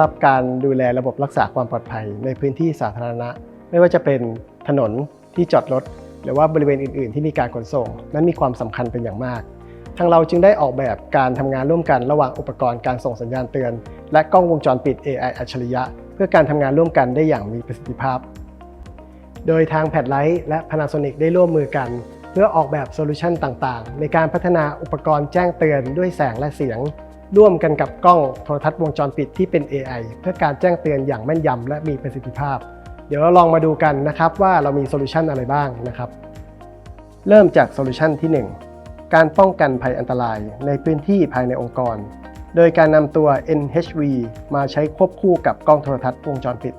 รับการดูแลระบบรักษาความปลอดภัยในพื้นที่สาธารณะ ไม่ว่าจะเป็นถนนที่จอดรถหรือว่าบริเวณอื่น ๆ ที่มีการขนส่ง นั้นมีความสำคัญเป็นอย่างมาก ทางเราจึงได้ออกแบบการทำงานร่วมกันระหว่างอุปกรณ์การส่งสัญญาณเตือน และกล้องวงจรปิด AI อัจฉริยะ เพื่อการทำงานร่วมกันได้อย่างมีประสิทธิภาพ โดยทางแพดไลท์และ Panasonic ได้ร่วมมือกัน เพื่อออกแบบโซลูชันต่าง ๆ ในการพัฒนาอุปกรณ์แจ้งเตือนด้วยแสงและเสียง ร่วมกันกับกล้องโทรทัศน์วงจรปิดที่เป็น AI เพื่อการแจ้งเตือนอย่างแม่นยำและมีประสิทธิภาพ เดี๋ยวเราลองมาดูกันนะครับว่าเรามีโซลูชันอะไรบ้างนะครับ เริ่มจากโซลูชันที่ 1 การป้องกันภัยอันตรายในพื้นที่ภายในองค์กร โดยการนำตัว NHV มาใช้ควบคู่กับกล้องโทรทัศน์วงจรปิด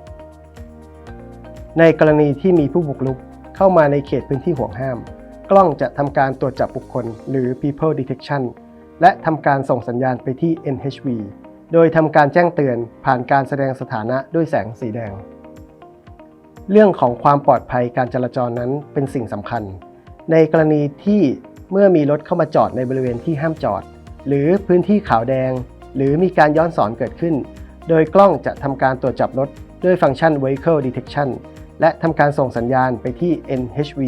ในกรณีที่มีผู้บุกรุกเข้ามาในเขตพื้นที่ห่วงห้าม กล้องจะทำการตรวจจับบุคคลหรือ people detection และทำการส่งสัญญาณไปที่ NHV โดยทำการแจ้งเตือนผ่านการแสดงสถานะด้วยแสงสีแดง เรื่องของความปลอดภัยการจราจรนั้นเป็นสิ่งสำคัญ ในกรณีที่เมื่อมีรถเข้ามาจอดในบริเวณที่ห้ามจอด หรือพื้นที่ขาวแดง หรือมีการย้อนสอนเกิดขึ้น โดยกล้องจะทำการตรวจจับรถด้วยฟังก์ชัน Vehicle Detection และทำการส่งสัญญาณไปที่ NHV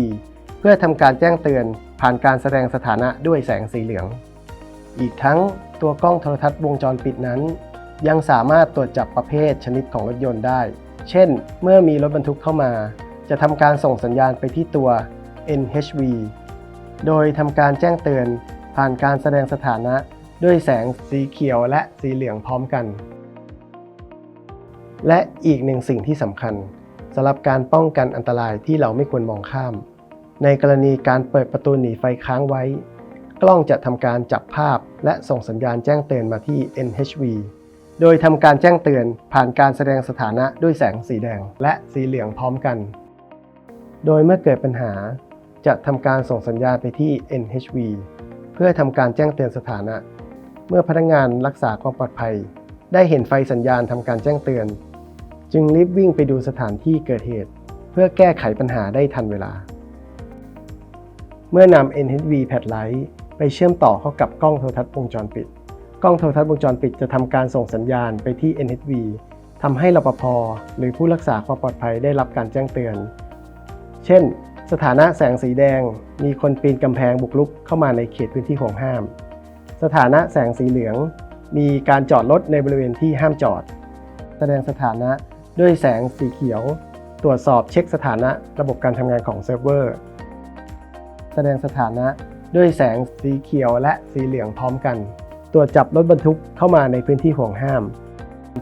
เพื่อทำการแจ้งเตือนผ่านการแสดงสถานะด้วยแสงสีเหลือง อีกทั้งตัวกล้องโทรทัศน์วงจรปิดนั้น ยังสามารถตรวจจับประเภทชนิดของรถยนต์ได้ เช่น เมื่อมีรถบรรทุกเข้ามา จะทำการส่งสัญญาณไปที่ตัว NHV โดยทำการแจ้งเตือนผ่านการแสดงสถานะด้วยแสงสีเขียวและสีเหลืองพร้อมกัน และอีกหนึ่งสิ่งที่สำคัญสำหรับการป้องกันอันตรายที่เราไม่ควรมองข้าม ในกรณีการเปิดประตูหนีไฟค้างไว้ กล้องจะทำการจับภาพ และส่งสัญญาณแจ้งเตือนมาที่ NHV โดยทำการแจ้งเตือนผ่านการแสดงสถานะด้วยแสงสีแดงและสีเหลืองพร้อมกัน โดยเมื่อเกิดปัญหา จะทำการส่งสัญญาณไปที่ NHV เพื่อทำการแจ้งเตือนสถานะ เมื่อพนักงานรักษาความปลอดภัย ได้เห็นไฟสัญญาณทำการแจ้งเตือน จึงรีบวิ่งไปดูสถานที่เกิดเหตุ เพื่อแก้ไขปัญหาได้ทันเวลา เมื่อนำ NHV Pad Light ไปเชื่อมต่อเข้ากับกล้องโทรทัศน์วงจรปิด กล้องโทรทัศน์วงจรปิดจะทำการส่งสัญญาณไปที่ NHV ทำให้รปภหรือผู้รักษาความปลอดภัยได้รับการแจ้งเตือน เช่น สถานะแสงสีแดง มีคนปีนกำแพงบุกรุกเข้ามาในเขตพื้นที่ห่วงห้าม สถานะแสงสีเหลือง มีการจอดรถในบริเวณที่ห้ามจอด แสดงสถานะด้วยแสงสีเขียว ตรวจสอบเช็คสถานะระบบการทำงานของเซิร์ฟเวอร์ แสดงสถานะ ด้วยแสงสีเขียวและสีเหลืองพร้อมกัน ตรวจจับรถบรรทุกเข้ามาในพื้นที่ห่วงห้าม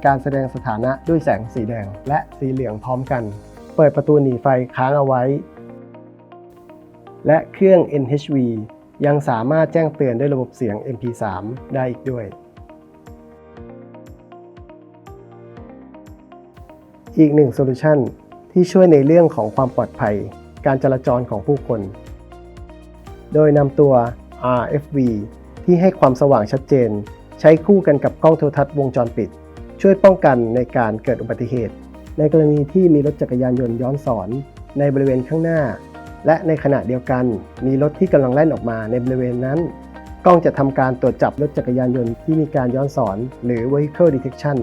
การแสดงสถานะด้วยแสงสีแดงและสีเหลืองพร้อมกัน เปิดประตูหนีไฟค้างเอาไว้ และเครื่อง NHV ยังสามารถแจ้งเตือนด้วยระบบเสียง MP3 ได้อีกด้วย อีกหนึ่งโซลูชันที่ช่วยในเรื่องของความปลอดภัย การจราจรของผู้คน โดยนำตัว RFV ที่ให้ความสว่างชัดเจน ใช้คู่กันกับกล้องโทรทัศน์วงจรปิด ช่วยป้องกันในการเกิดอุบัติเหตุ ในกรณีที่มีรถจักรยานยนต์ย้อนสอน ในบริเวณข้างหน้า และในขณะเดียวกัน มีรถที่กำลังแล่นออกมาในบริเวณนั้น กล้องจะทำการตรวจจับรถจักรยานยนต์ที่มีการย้อนสอน หรือ vehicle detection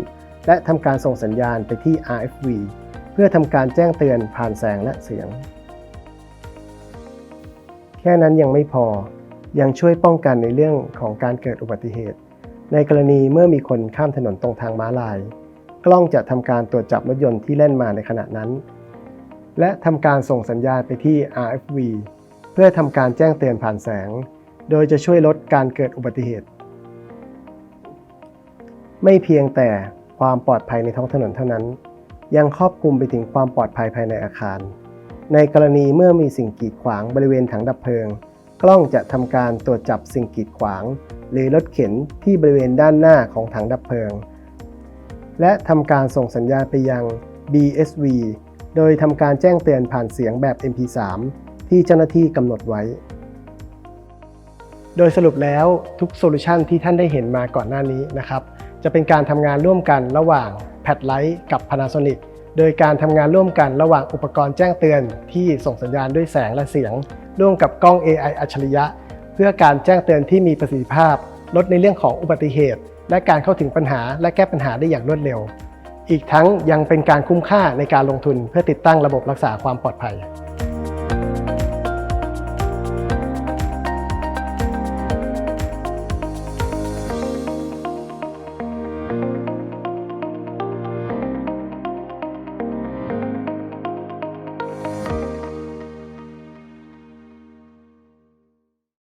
และทำการส่งสัญญาณไปที่ RFV เพื่อทำการแจ้งเตือนผ่านแสงและเสียง แค่นั้นยังไม่พอ ยังช่วยป้องกันในเรื่องของการเกิดอุบัติเหตุ ในกรณีเมื่อมีคนข้ามถนนตรงทางม้าลาย กล้องจะทำการตรวจจับรถยนต์ที่แล่นมาในขณะนั้น และทำการส่งสัญญาณไปที่ RFV เพื่อทำการแจ้งเตือนผ่านแสง โดยจะช่วยลดการเกิดอุบัติเหตุ ไม่เพียงแต่ความปลอดภัยในท้องถนนเท่านั้น ยังครอบคลุมไปถึงความปลอดภัยภายในอาคาร ในกรณีเมื่อมีสิ่งกีดขวางบริเวณถังดับเพลิง กล้องจะทำการตรวจจับสิ่งกีดขวาง หรือรถเข็นที่บริเวณด้านหน้าของถังดับเพลิง และทำการส่งสัญญาณไปยัง BSV โดยทำการแจ้งเตือนผ่านเสียงแบบ MP3 ที่เจ้าหน้าที่กำหนดไว้ โดยสรุปแล้วทุกโซลูชันที่ท่านได้เห็นมาก่อนหน้านี้นะครับ จะเป็นการทำงานร่วมกันระหว่าง p a d l i g h t กับ Panasonic โดยการทำงานร่วมกันระหว่างอุปกรณ์แจ้งเตือนที่ส่งสัญญาณด้วยแสงและเสียง ร่วมกับกล้อง AI อัจฉริยะ เพื่อการแจ้งเตือนที่มีประสิทธิภาพ ลดในเรื่องของอุบัติเหตุ และการเข้าถึงปัญหาและแก้ปัญหาได้อย่างรวดเร็ว อีกทั้งยังเป็นการคุ้มค่าในการลงทุนเพื่อติดตั้งระบบรักษาความปลอดภัย